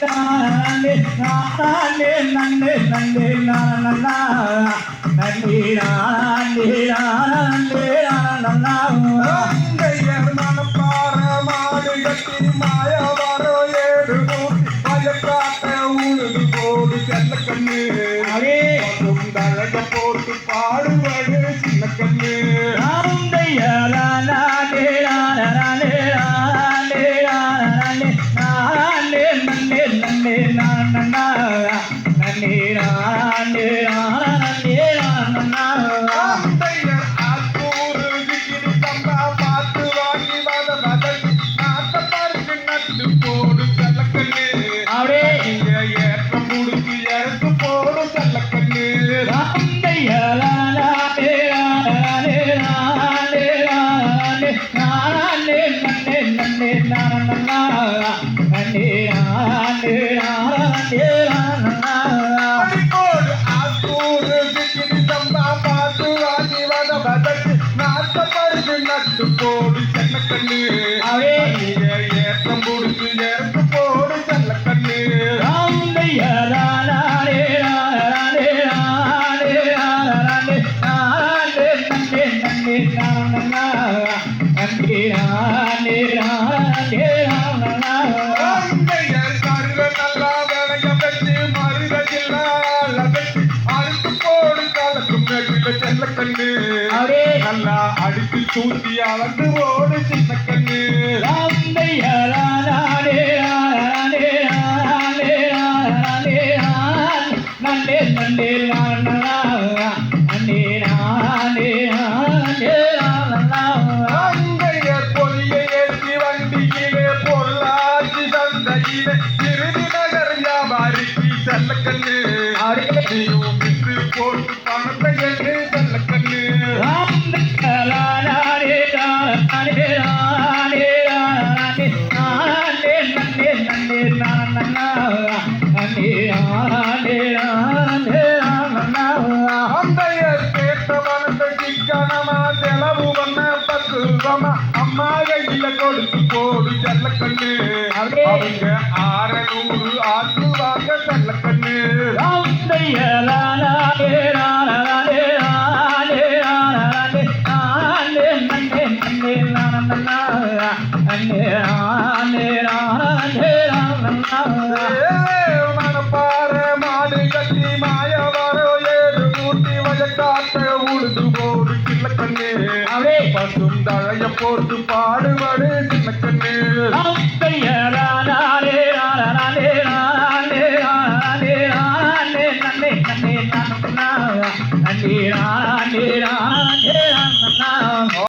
நானே நானே நன்னே நன்னே நானா நன்னே நானே நானே நானா அங்கையர் மனப்பார மாடு கட்டி மாய வரோ ஏடு கூட்டி மயக்காட்ட உழுது போடு செல்ல கண்ணு నన్నే నన్నే నన్నే నా నన్నే నన్నే నట్టుకోడు చెన్నకండి தூத்தி அளந்து ஓடு சின்ன கண்ணு. சந்தையிலே இறுதி நகர் வியாபாரிக்கு செல்ல கண்ணு. விட்டு போட்டு பணத்தை பக்குவமா அம்மா கையில கொடுத்து போடு செல்ல கண்ணு அவங்க ஆறநூறு ஆற்றுவாங்க செல்ல உழுது போடு சின்ன கண்ணு பசும் தழைய போட்டு பாடுபடு சின்ன கண்ணு